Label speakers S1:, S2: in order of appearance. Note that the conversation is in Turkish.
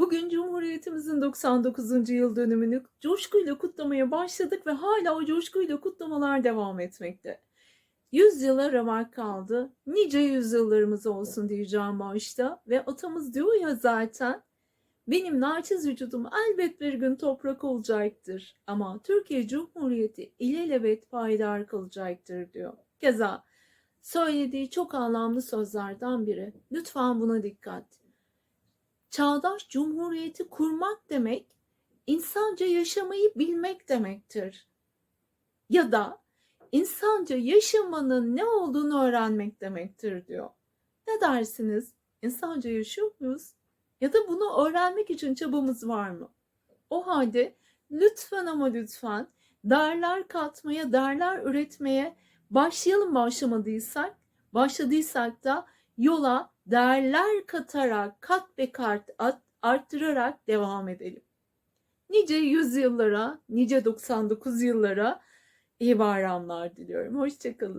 S1: Bugün Cumhuriyetimizin 99. yıl dönümünü coşkuyla kutlamaya başladık ve hala o coşkuyla kutlamalar devam etmekte. Yüzyıla ramak kaldı. Nice yüzyıllarımız olsun diyeceğim başta. Ve atamız diyor ya zaten benim naçiz vücudum elbet bir gün toprak olacaktır. Ama Türkiye Cumhuriyeti ilelebet payidar kalacaktır diyor. Keza söylediği çok anlamlı sözlerden biri. Lütfen buna dikkat. Çağdaş cumhuriyeti kurmak demek insanca yaşamayı bilmek demektir. Ya da insanca yaşamanın ne olduğunu öğrenmek demektir diyor. Ne dersiniz? İnsanca yaşıyor muyuz? Ya da bunu öğrenmek için çabamız var mı? O halde lütfen ama lütfen değerler katmaya, değerler üretmeye başlayalım başlamadıysak, başladıysak da yola değerler katarak, kat be kat at- arttırarak devam edelim. Nice yüzyıllara, nice 99 yıllara iyi bayramlar diliyorum. Hoşçakalın.